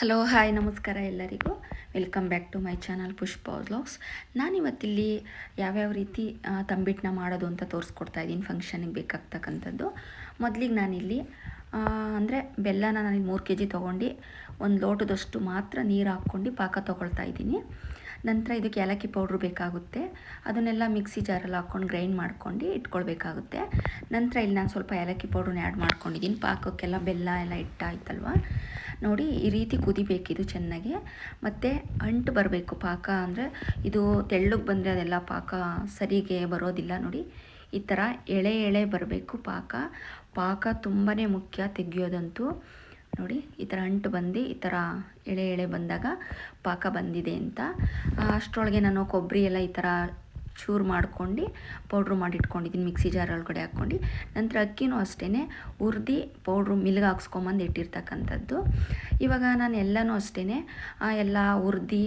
Hello hi ನಮಸ್ಕಾರ ಎಲ್ಲರಿಗೂ. Welcome back to my channel Pushpa vlogs ನಾನಿವತ್ತಿಲ್ಲಿ ಯಾವ್ಯಾವ ರೀತಿ ತಂಬಿಟ್ಟನ್ನ ಮಾಡೋದು ಅಂತ ತೋರಿಸ್ಕೊಡ್ತಾ ಇದ್ದೀನಿ ಫಂಕ್ಷನಿಗೆ ಬೇಕಾಗ್ತಕ್ಕಂಥದ್ದು. ಮೊದಲಿಗೆ ನಾನಿಲ್ಲಿ ಅಂದರೆ ಬೆಲ್ಲನ ನಾನಿಲ್ಲಿ ಮೂರು ಕೆ ಜಿ ತೊಗೊಂಡು ಒಂದು ಲೋಟದಷ್ಟು ಮಾತ್ರ ನೀರು ಹಾಕ್ಕೊಂಡು ಪಾಕ ತೊಗೊಳ್ತಾ ಇದ್ದೀನಿ. ನಂತರ ಇದಕ್ಕೆ ಏಲಕ್ಕಿ ಪೌಡ್ರ್ ಬೇಕಾಗುತ್ತೆ. ಅದನ್ನೆಲ್ಲ ಮಿಕ್ಸಿ ಜಾರಲ್ಲಿ ಹಾಕ್ಕೊಂಡು ಗ್ರೈಂಡ್ ಮಾಡ್ಕೊಂಡು ಇಟ್ಕೊಳ್ಬೇಕಾಗುತ್ತೆ. ನಂತರ ಇಲ್ಲಿ ನಾನು ಸ್ವಲ್ಪ ಏಲಕ್ಕಿ ಪೌಡ್ರನ್ನ ಆ್ಯಡ್ ಮಾಡ್ಕೊಂಡಿದ್ದೀನಿ. ಪಾಕಕ್ಕೆಲ್ಲ ಬೆಲ್ಲ ಎಲ್ಲ ಇಟ್ಟಾಯ್ತಲ್ವ? ನೋಡಿ, ಈ ರೀತಿ ಕುದಿಬೇಕಿದು ಚೆನ್ನಾಗಿ. ಮತ್ತು ಅಂಟು ಬರಬೇಕು. ಪಾಕ ಅಂದರೆ ಇದು ತೆಳ್ಳಗೆ ಬಂದರೆ ಅದೆಲ್ಲ ಪಾಕ ಸರಿಗೆ ಬರೋದಿಲ್ಲ ನೋಡಿ. ಈ ಥರ ಎಳೆ ಎಳೆ ಬರಬೇಕು ಪಾಕ. ಪಾಕ ತುಂಬಾ ಮುಖ್ಯ ತೆಗಿಯೋದಂತೂ. ನೋಡಿ, ಈ ಥರ ಅಂಟು ಬಂದು, ಈ ಥರ ಎಳೆ ಎಳೆ ಬಂದಾಗ ಪಾಕ ಬಂದಿದೆ ಅಂತ. ಅಷ್ಟರೊಳಗೆ ನಾನು ಕೊಬ್ಬರಿ ಎಲ್ಲ ಈ ಥರ ಚೂರು ಮಾಡ್ಕೊಂಡು ಪೌಡ್ರು ಮಾಡಿಟ್ಕೊಂಡಿದ್ದೀನಿ ಮಿಕ್ಸಿ ಜಾರ್ ಒಳಗಡೆ ಹಾಕ್ಕೊಂಡು. ನಂತರ ಅಕ್ಕಿನೂ ಅಷ್ಟೇ ಹುರ್ದು ಪೌಡ್ರು ಮಿಲ್ಗೆ ಹಾಕ್ಸ್ಕೊಂಬಂದು ಇಟ್ಟಿರ್ತಕ್ಕಂಥದ್ದು. ಇವಾಗ ನಾನು ಎಲ್ಲನೂ ಅಷ್ಟೇ ಎಲ್ಲ ಹುರ್ದು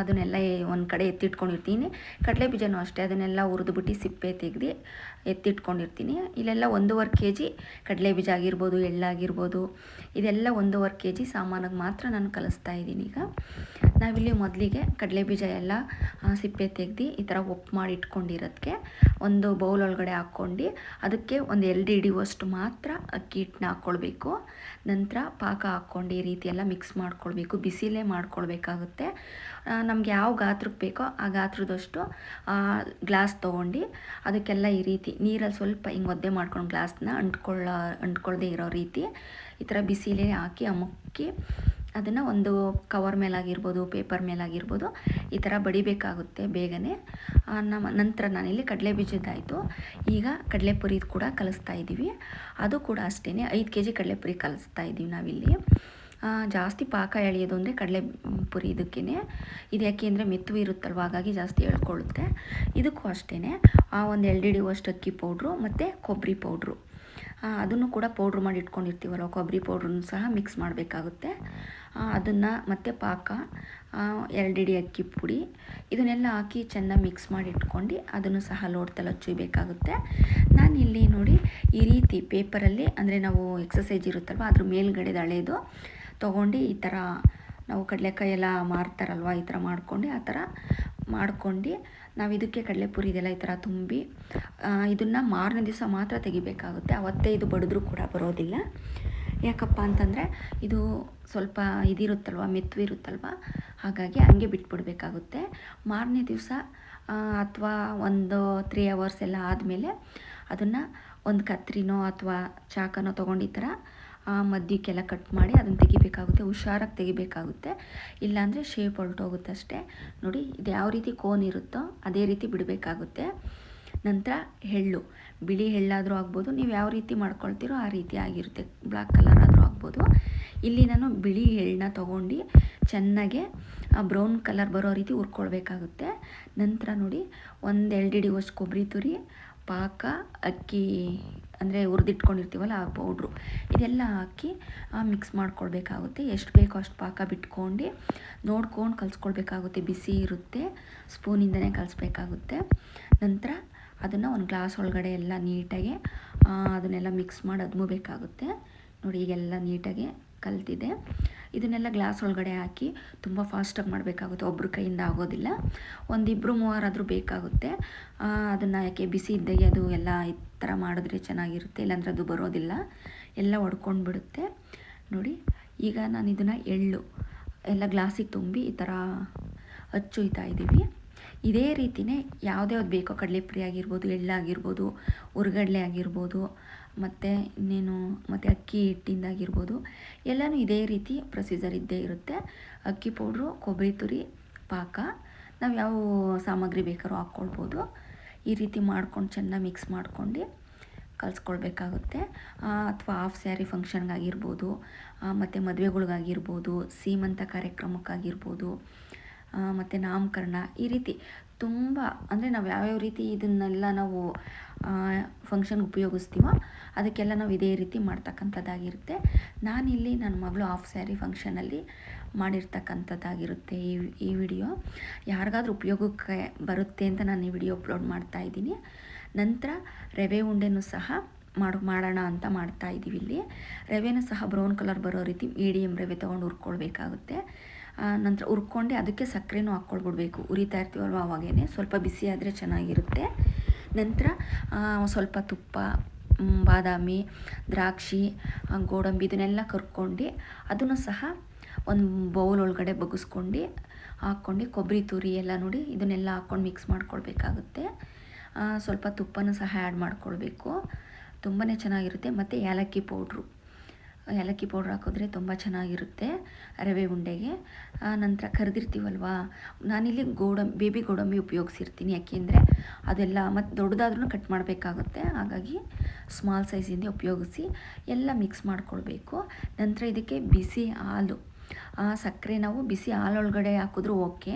ಅದನ್ನೆಲ್ಲ ಒಂದು ಕಡೆ ಎತ್ತಿಟ್ಕೊಂಡಿರ್ತೀನಿ. ಕಡಲೆ ಬೀಜನೂ ಅಷ್ಟೇ, ಅದನ್ನೆಲ್ಲ ಹುರಿದುಬಿಟ್ಟು ಸಿಪ್ಪೆ ತೆಗೆದು ಎತ್ತಿಟ್ಕೊಂಡಿರ್ತೀನಿ. ಇಲ್ಲೆಲ್ಲ ಒಂದೂವರೆ ಕೆ ಜಿ ಕಡಲೆ ಬೀಜ ಆಗಿರ್ಬೋದು ಎಳ್ಳಾಗಿರ್ಬೋದು ಇದೆಲ್ಲ ಒಂದೂವರೆ ಕೆ ಜಿ ಸಾಮಾನಿಗೆ ಮಾತ್ರ ನಾನು ಕಲಿಸ್ತಾ ಇದ್ದೀನಿ ಈಗ. ನಾವಿಲ್ಲಿ ಮೊದಲಿಗೆ ಕಡಲೆ ಬೀಜ ಎಲ್ಲ ಸಿಪ್ಪೆ ತೆಗೆದು ಈ ಥರ ಉಪ್ಪು ಮಾಡಿ ಇಟ್ಕೊಂಡಿರೋದಕ್ಕೆ ಒಂದು ಬೌಲ್ ಒಳಗಡೆ ಹಾಕ್ಕೊಂಡು ಅದಕ್ಕೆ ಒಂದು ಎರಡು ಹಿಡಿಯುವಷ್ಟು ಮಾತ್ರ ಅಕ್ಕಿ ಹಿಟ್ಟನ್ನ ಹಾಕ್ಕೊಳ್ಬೇಕು. ನಂತರ ಪಾಕ ಹಾಕ್ಕೊಂಡು ಈ ರೀತಿ ಎಲ್ಲ ಮಿಕ್ಸ್ ಮಾಡ್ಕೊಳ್ಬೇಕು, ಬಿಸಿಲೇ ಮಾಡ್ಕೊಳ್ಬೇಕಾಗುತ್ತೆ. ನಮ್ಗೆ ಯಾವ ಗಾತ್ರಕ್ಕೆ ಬೇಕೋ ಆ ಗಾತ್ರದಷ್ಟು ಗ್ಲಾಸ್ ತೊಗೊಂಡು ಅದಕ್ಕೆಲ್ಲ ಈ ರೀತಿ ನೀರಲ್ಲಿ ಸ್ವಲ್ಪ ಹಿಂಗೆ ಒದ್ದೆ ಮಾಡ್ಕೊಂಡು ಗ್ಲಾಸ್ನ ಅಂಟ್ಕೊಳ್ಳ ಅಂಟ್ಕೊಳ್ಳದೆ ಇರೋ ರೀತಿ ಈ ಥರ ಬಿಸಿಲೇ ಹಾಕಿ ಅಮುಕ್ಕಿ ಅದನ್ನು ಒಂದು ಕವರ್ ಮೇಲಾಗಿರ್ಬೋದು ಪೇಪರ್ ಮೇಲಾಗಿರ್ಬೋದು ಈ ಥರ ಬಡಿಬೇಕಾಗುತ್ತೆ ಬೇಗನೆ. ನಮ್ಮ ನಂತರ ನಾನಿಲ್ಲಿ ಕಡಲೆ ಬೀಜದ್ದಾಯಿತು ಈಗ ಕಡಲೆಪುರಿ ಕೂಡ ಕಲಿಸ್ತಾ ಇದ್ದೀವಿ. ಅದು ಕೂಡ ಅಷ್ಟೇ ಐದು ಕೆ ಜಿ ಕಡಲೆಪುರಿ ಕಲಿಸ್ತಾ ಇದ್ದೀವಿ ನಾವಿಲ್ಲಿ. ಜಾಸ್ತಿ ಪಾಕ ಎಳೆಯೋದು ಅಂದರೆ ಕಡಲೆ ಪುರಿ ಇದಕ್ಕೇ ಇದು ಯಾಕೆ ಅಂದರೆ ಮೆತ್ತು ಇರುತ್ತಲ್ವ, ಹಾಗಾಗಿ ಜಾಸ್ತಿ ಎಳ್ಕೊಳ್ಳುತ್ತೆ. ಇದಕ್ಕೂ ಅಷ್ಟೇ ಆ ಒಂದು ಎರಡು ಅಕ್ಕಿ ಪೌಡ್ರು ಮತ್ತು ಕೊಬ್ಬರಿ ಪೌಡ್ರು ಅದನ್ನು ಕೂಡ ಪೌಡ್ರ್ ಮಾಡಿ ಇಟ್ಕೊಂಡಿರ್ತೀವಲ್ಲ ಕೊಬ್ಬರಿ ಪೌಡ್ರನ್ನು ಸಹ ಮಿಕ್ಸ್ ಮಾಡಬೇಕಾಗುತ್ತೆ. ಅದನ್ನು ಮತ್ತು ಪಾಕ ಎರಡು ಹಿಡಿ ಅಕ್ಕಿ ಪುಡಿ, ಇದನ್ನೆಲ್ಲ ಹಾಕಿ ಚೆನ್ನಾಗಿ ಮಿಕ್ಸ್ ಮಾಡಿ ಇಟ್ಕೊಂಡು ಅದನ್ನು ಸಹ ಲೋಡ್ತಲ್ಲ ನಾನು ಇಲ್ಲಿ ನೋಡಿ ಈ ರೀತಿ ಪೇಪರಲ್ಲಿ ಅಂದರೆ ನಾವು ಎಕ್ಸಸೈಜ್ ಇರುತ್ತಲ್ವ, ಅದ್ರ ಮೇಲ್ಗಡೆ ಹಳೇದು ತೊಗೊಂಡು ಈ ಥರ ನಾವು ಕಡಲೆಕಾಯಿ ಎಲ್ಲ ಮಾರ್ತಾರಲ್ವ ಈ ಥರ ಮಾಡ್ಕೊಂಡು ಆ ಥರ ಮಾಡ್ಕೊಂಡು ನಾವು ಇದಕ್ಕೆ ಕಡಲೆಪುರಿ ಇದೆಲ್ಲ ಈ ಥರ ತುಂಬಿ ಇದನ್ನು ಮಾರನೇ ದಿವಸ ಮಾತ್ರ ತೆಗಿಬೇಕಾಗುತ್ತೆ. ಅವತ್ತೇ ಇದು ಬಡಿದ್ರೂ ಕೂಡ ಬರೋದಿಲ್ಲ. ಯಾಕಪ್ಪ ಅಂತಂದರೆ ಇದು ಸ್ವಲ್ಪ ಇದಿರುತ್ತಲ್ವ ಮೆತ್ತಿರುತ್ತಲ್ವ ಹಾಗಾಗಿ ಹಂಗೆ ಬಿಟ್ಬಿಡ್ಬೇಕಾಗುತ್ತೆ. ಮಾರನೇ ದಿವಸ ಅಥವಾ ಒಂದು ತ್ರೀ ಅವರ್ಸ್ ಎಲ್ಲ ಆದಮೇಲೆ ಅದನ್ನು ಒಂದು ಕತ್ರಿನೋ ಅಥವಾ ಚಾಕನೋ ತೊಗೊಂಡು ಈ ಥರ ಮಧ್ಯಕ್ಕೆಲ್ಲ ಕಟ್ ಮಾಡಿ ಅದನ್ನು ತೆಗಿಬೇಕಾಗುತ್ತೆ, ಹುಷಾರಾಗಿ ತೆಗಿಬೇಕಾಗುತ್ತೆ. ಇಲ್ಲಾಂದರೆ ಶೇಪ್ ಹೊರಟೋಗುತ್ತೆ ಅಷ್ಟೇ ನೋಡಿ, ಇದು ಯಾವ ರೀತಿ ಕೋನ್ ಇರುತ್ತೋ ಅದೇ ರೀತಿ ಬಿಡಬೇಕಾಗುತ್ತೆ. ನಂತರ ಎಳ್ಳು. ಬಿಳಿ ಎಳ್ಳಾದರೂ ಆಗ್ಬೋದು, ನೀವು ಯಾವ ರೀತಿ ಮಾಡ್ಕೊಳ್ತೀರೋ ಆ ರೀತಿ ಆಗಿರುತ್ತೆ. ಬ್ಲ್ಯಾಕ್ ಕಲರ್ ಆದರೂ ಆಗ್ಬೋದು. ಇಲ್ಲಿ ನಾನು ಬಿಳಿ ಎಳ್ಳನ್ನ ತೊಗೊಂಡು ಚೆನ್ನಾಗೆ ಬ್ರೌನ್ ಕಲರ್ ಬರೋ ರೀತಿ ಹುರ್ಕೊಳ್ಬೇಕಾಗುತ್ತೆ. ನಂತರ ನೋಡಿ ಒಂದು ಎರಡು ಹಿಡಿಯುವಷ್ಟು ಕೊಬ್ಬರಿ ತುರಿ, ಪಾಕ, ಅಕ್ಕಿ ಅಂದರೆ ಹುರಿದಿಟ್ಕೊಂಡಿರ್ತೀವಲ್ಲ ಆ ಪೌಡ್ರು ಇದೆಲ್ಲ ಹಾಕಿ ಮಿಕ್ಸ್ ಮಾಡ್ಕೊಳ್ಬೇಕಾಗುತ್ತೆ. ಎಷ್ಟು ಬೇಕೋ ಅಷ್ಟು ಪಾಕ ಬಿಟ್ಕೊಂಡು ನೋಡ್ಕೊಂಡು ಕಲಿಸ್ಕೊಳ್ಬೇಕಾಗುತ್ತೆ. ಬಿಸಿ ಇರುತ್ತೆ, ಸ್ಪೂನಿಂದನೇ ಕಲಿಸ್ಬೇಕಾಗುತ್ತೆ. ನಂತರ ಅದನ್ನು ಒಂದು ಗ್ಲಾಸ್ ಒಳಗಡೆ ಎಲ್ಲ ನೀಟಾಗಿ ಅದನ್ನೆಲ್ಲ ಮಿಕ್ಸ್ ಮಾಡಿ ಅದ್ಮಬೇಕಾಗುತ್ತೆ. ನೋಡಿ, ಈಗೆಲ್ಲ ನೀಟಾಗಿ ಕಲ್ತಿದೆ. ಇದನ್ನೆಲ್ಲ ಗ್ಲಾಸ್ ಒಳಗಡೆ ಹಾಕಿ ತುಂಬ ಫಾಸ್ಟಾಗಿ ಮಾಡಬೇಕಾಗುತ್ತೆ. ಒಬ್ಬರ ಕೈಯಿಂದ ಆಗೋದಿಲ್ಲ. ಒಂದಿಬ್ಬರು ಮೂವರಾದರೂ ಬೇಕಾಗುತ್ತೆ. ಅದನ್ನು ಯಾಕೆ ಬಿಸಿ ಇದ್ದಾಗೆ ಅದು ಎಲ್ಲ ಈ ಥರ ಮಾಡಿದ್ರೆ ಚೆನ್ನಾಗಿರುತ್ತೆ. ಇಲ್ಲಾಂದರೆ ಅದು ಬರೋದಿಲ್ಲ. ಎಲ್ಲ ಒಡ್ಕೊಂಡು ಬಿಡುತ್ತೆ ನೋಡಿ, ಈಗ ನಾನು ಇದನ್ನು ಎಳ್ಳು, ಎಲ್ಲ ಗ್ಲಾಸಿಗೆ ತುಂಬಿ ಈ ಥರ ಹಚ್ಚುಯ್ತಾ ಇದ್ದೀವಿ. ಇದೇ ರೀತಿಯೇ ಯಾವುದೇ ಯಾವ್ದು ಬೇಕೋ, ಕಡಲೆಪುರಿ ಆಗಿರ್ಬೋದು ಎಳ್ಳಾಗಿರ್ಬೋದು ಹುರ್ಗಡ್ಲೆ ಆಗಿರ್ಬೋದು, ಮತ್ತು ಇನ್ನೇನು, ಮತ್ತು ಅಕ್ಕಿ ಹಿಟ್ಟಿಂದಾಗಿರ್ಬೋದು ಎಲ್ಲನೂ ಇದೇ ರೀತಿ ಪ್ರೊಸೀಜರ್ ಇದ್ದೇ ಇರುತ್ತೆ. ಅಕ್ಕಿ ಪೌಡ್ರು, ಕೊಬ್ಬರಿ ತುರಿ, ಪಾಕ, ನಾವು ಯಾವ ಸಾಮಗ್ರಿ ಬೇಕಾದ್ರೂ ಹಾಕ್ಕೊಳ್ಬೋದು. ಈ ರೀತಿ ಮಾಡ್ಕೊಂಡು ಚೆನ್ನಾಗಿ ಮಿಕ್ಸ್ ಮಾಡ್ಕೊಂಡು ಕಲಿಸ್ಕೊಳ್ಬೇಕಾಗುತ್ತೆ. ಅಥವಾ ಹಾಫ್ ಸ್ಯಾರಿ ಫಂಕ್ಷನ್ಗಾಗಿರ್ಬೋದು ಮತ್ತು ಮದುವೆಗಳಿಗಾಗಿರ್ಬೋದು, ಸೀಮಂತ ಕಾರ್ಯಕ್ರಮಕ್ಕಾಗಿರ್ಬೋದು ಮತ್ತು ನಾಮಕರಣ ಈ ರೀತಿ ತುಂಬ, ಅಂದರೆ ನಾವು ಯಾವ್ಯಾವ ರೀತಿ ಇದನ್ನೆಲ್ಲ ನಾವು ಫಂಕ್ಷನ್ಗೆ ಉಪಯೋಗಿಸ್ತೀವೋ ಅದಕ್ಕೆಲ್ಲ ನಾವು ಇದೇ ರೀತಿ ಮಾಡ್ತಕ್ಕಂಥದ್ದಾಗಿರುತ್ತೆ. ನಾನಿಲ್ಲಿ ನನ್ನ ಮಗಳು ಹಾಫ್ ಸ್ಯಾರಿ ಫಂಕ್ಷನಲ್ಲಿ ಮಾಡಿರ್ತಕ್ಕಂಥದ್ದಾಗಿರುತ್ತೆ ಈ ಈ ವಿಡಿಯೋ ಯಾರಿಗಾದ್ರೂ ಉಪಯೋಗಕ್ಕೆ ಬರುತ್ತೆ ಅಂತ ನಾನು ಈ ವಿಡಿಯೋ ಅಪ್ಲೋಡ್ ಮಾಡ್ತಾ ಇದ್ದೀನಿ. ನಂತರ ರವೆ ಉಂಡೆನೂ ಸಹ ಮಾಡು, ಮಾಡೋಣ ಅಂತ ಮಾಡ್ತಾ ಇದ್ದೀವಿ ಇಲ್ಲಿ. ರವೆನೂ ಸಹ ಬ್ರೌನ್ ಕಲರ್ ಬರೋ ರೀತಿ ಮೀಡಿಯಮ್ ರವೆ ತೊಗೊಂಡು ಹುರ್ಕೊಳ್ಬೇಕಾಗುತ್ತೆ. ನಂತರ ಹುರ್ಕೊಂಡು ಅದಕ್ಕೆ ಸಕ್ಕರೆನೂ ಹಾಕ್ಕೊಳ್ಬಿಡ್ಬೇಕು. ಉರಿತಾ ಇರ್ತೀವಲ್ವ ಅವಾಗೇ ಸ್ವಲ್ಪ ಬಿಸಿ ಆದರೆ ಚೆನ್ನಾಗಿರುತ್ತೆ. ನಂತರ ಸ್ವಲ್ಪ ತುಪ್ಪ ಬಾದಾಮಿ, ದ್ರಾಕ್ಷಿ ಗೋಡಂಬಿ ಇದನ್ನೆಲ್ಲ ಕರ್ಕೊಂಡು ಅದನ್ನು ಸಹ ಒಂದು ಬೌಲ್ ಒಳಗಡೆ ಬಗ್ಗಿಸ್ಕೊಂಡು ಹಾಕ್ಕೊಂಡು ಕೊಬ್ಬರಿ, ತುರಿ ಎಲ್ಲ ನೋಡಿ ಇದನ್ನೆಲ್ಲ ಹಾಕ್ಕೊಂಡು ಮಿಕ್ಸ್ ಮಾಡ್ಕೊಳ್ಬೇಕಾಗುತ್ತೆ. ಸ್ವಲ್ಪ ತುಪ್ಪನೂ ಸಹ ಆ್ಯಡ್ ಮಾಡ್ಕೊಳ್ಬೇಕು. ತುಂಬಾ ಚೆನ್ನಾಗಿರುತ್ತೆ. ಮತ್ತು ಏಲಕ್ಕಿ ಪೌಡ್ರು ಏಲಕ್ಕಿ ಪೌಡ್ರ್ ಹಾಕಿದ್ರೆ ತುಂಬ ಚೆನ್ನಾಗಿರುತ್ತೆ ರವೆ ಉಂಡೆಗೆ. ಆ, ನಂತರ ಕರೆದಿರ್ತೀವಲ್ವಾ? ನಾನಿಲ್ಲಿ ಗೋಡಂಬಿ ಬೇಬಿ ಗೋಡಂಬಿ ಉಪಯೋಗಿಸಿರ್ತೀನಿ ಯಾಕೆಂದರೆ ಅದೆಲ್ಲ ಮತ್ತು ದೊಡ್ಡದಾದ್ರೂ ಕಟ್ ಮಾಡಬೇಕಾಗುತ್ತೆ. ಹಾಗಾಗಿ ಸ್ಮಾಲ್ ಸೈಜಿಂದ ಉಪಯೋಗಿಸಿ ಎಲ್ಲ ಮಿಕ್ಸ್ ಮಾಡ್ಕೊಳ್ಬೇಕು. ನಂತರ ಇದಕ್ಕೆ ಬಿಸಿ ಹಾಲು. ಆ ಸಕ್ಕರೆ ನಾವು ಬಿಸಿ ಹಾಲೊಳಗಡೆ ಹಾಕಿದ್ರೂ ಓಕೆ.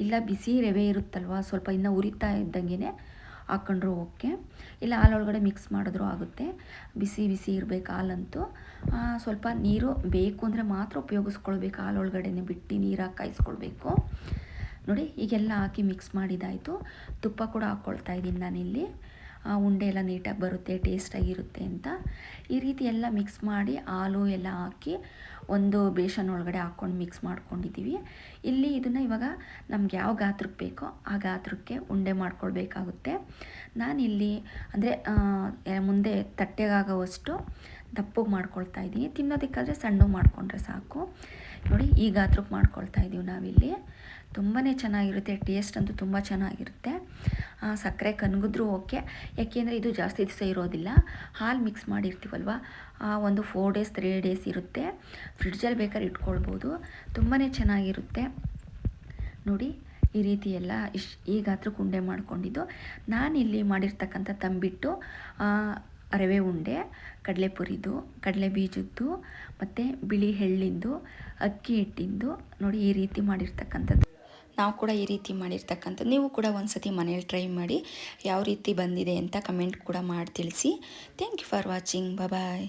ಇಲ್ಲ ಬಿಸಿ ರವೆ ಇರುತ್ತಲ್ವ? ಸ್ವಲ್ಪ ಇನ್ನೂ ಉರಿತಾ ಇದ್ದಂಗೆ ಹಾಕೊಂಡ್ರು ಓಕೆ. ಇಲ್ಲ ಹಾಲೊಳಗಡೆ ಮಿಕ್ಸ್ ಮಾಡಿದ್ರೂ ಆಗುತ್ತೆ. ಬಿಸಿ ಬಿಸಿ ಇರಬೇಕು ಹಾಲಂತೂ. ಸ್ವಲ್ಪ ನೀರು ಬೇಕು ಅಂದರೆ ಮಾತ್ರ ಉಪಯೋಗಿಸ್ಕೊಳ್ಬೇಕು ಹಾಲೊಳಗಡೆನೆ ಬಿಟ್ಟು ನೀರಾಗಿ ಕಾಯಿಸ್ಕೊಳ್ಬೇಕು. ನೋಡಿ ಈಗೆಲ್ಲ ಹಾಕಿ ಮಿಕ್ಸ್ ಮಾಡಿದಾಯಿತು. ತುಪ್ಪ ಕೂಡ ಹಾಕ್ಕೊಳ್ತಾ ಇದ್ದೀನಿ ನಾನಿಲ್ಲಿ. ಆ, ಉಂಡೆ ಎಲ್ಲ ನೀಟಾಗಿ ಬರುತ್ತೆ ಟೇಸ್ಟಾಗಿರುತ್ತೆ ಅಂತ. ಈ ರೀತಿ ಎಲ್ಲ ಮಿಕ್ಸ್ ಮಾಡಿ ಹಾಲು ಎಲ್ಲ ಹಾಕಿ ಒಂದು ಬೇಷನ್ ಒಳಗಡೆ ಹಾಕ್ಕೊಂಡು ಮಿಕ್ಸ್ ಮಾಡ್ಕೊಂಡಿದ್ದೀವಿ. ಇಲ್ಲಿ ಇದನ್ನು ಇವಾಗ ನಮ್ಗೆ ಯಾವ ಗಾತ್ರಕ್ಕೆ ಬೇಕೋ ಆ ಗಾತ್ರಕ್ಕೆ ಉಂಡೆ ಮಾಡ್ಕೊಳ್ಬೇಕಾಗುತ್ತೆ. ನಾನಿಲ್ಲಿ ಅಂದರೆ ಮುಂದೆ ತಟ್ಟೆಗಾಗೋವಷ್ಟು ದಪ್ಪಗೆ ಮಾಡ್ಕೊಳ್ತಾ ಇದ್ದೀನಿ. ತಿನ್ನೋದಕ್ಕಾದರೆ ಸಣ್ಣ ಮಾಡಿಕೊಂಡ್ರೆ ಸಾಕು. ನೋಡಿ, ಈ ಗಾತ್ರಕ್ಕೆ ಮಾಡ್ಕೊಳ್ತಾ ಇದ್ದೀವಿ ನಾವಿಲ್ಲಿ. ತುಂಬಾ ಚೆನ್ನಾಗಿರುತ್ತೆ ಟೇಸ್ಟ್ ಅಂತೂ ತುಂಬ ಚೆನ್ನಾಗಿರುತ್ತೆ. ಸಕ್ಕರೆ ಕನ್ಗಿದ್ರೂ ಓಕೆ. ಯಾಕೆಂದರೆ ಇದು ಜಾಸ್ತಿ ದಿವಸ ಇರೋದಿಲ್ಲ. ಹಾಲು ಮಿಕ್ಸ್ ಮಾಡಿರ್ತೀವಲ್ವ? ಒಂದು ಫೋರ್ ಡೇಸ್ ತ್ರೀ ಡೇಸ್ ಇರುತ್ತೆ. ಫ್ರಿಡ್ಜಲ್ಲಿ ಬೇಕಾದ್ರೆ ಇಟ್ಕೊಳ್ಬೋದು. ತುಂಬಾ ಚೆನ್ನಾಗಿರುತ್ತೆ. ನೋಡಿ, ಈ ರೀತಿ ಎಲ್ಲ ಇಶ್, ಈಗಾದರೂ ಉಂಡೆ ಮಾಡ್ಕೊಂಡಿದ್ದು. ನಾನಿಲ್ಲಿ ಮಾಡಿರ್ತಕ್ಕಂಥ ತಂಬಿಟ್ಟು ರವೆ ಉಂಡೆ, ಕಡಲೆಪುರಿದು ಕಡಲೆ ಬೀಜದ್ದು ಮತ್ತು ಬಿಳಿ ಎಳ್ಳಿಂದು, ಅಕ್ಕಿ ಹಿಟ್ಟಿಂದು, ನೋಡಿ ಈ ರೀತಿ ಮಾಡಿರ್ತಕ್ಕಂಥದ್ದು. ನಾವು ಕೂಡ ಈ ರೀತಿ ಮಾಡಿರ್ತಕ್ಕಂಥ, ನೀವು ಕೂಡ ಒಂದು ಸತಿ ಮನೇಲಿ ಟ್ರೈ ಮಾಡಿ, ಯಾವ ರೀತಿ ಬಂದಿದೆ ಅಂತ ಕಮೆಂಟ್ ಕೂಡ ಮಾಡಿ ತಿಳಿಸಿ. Thank you for watching bye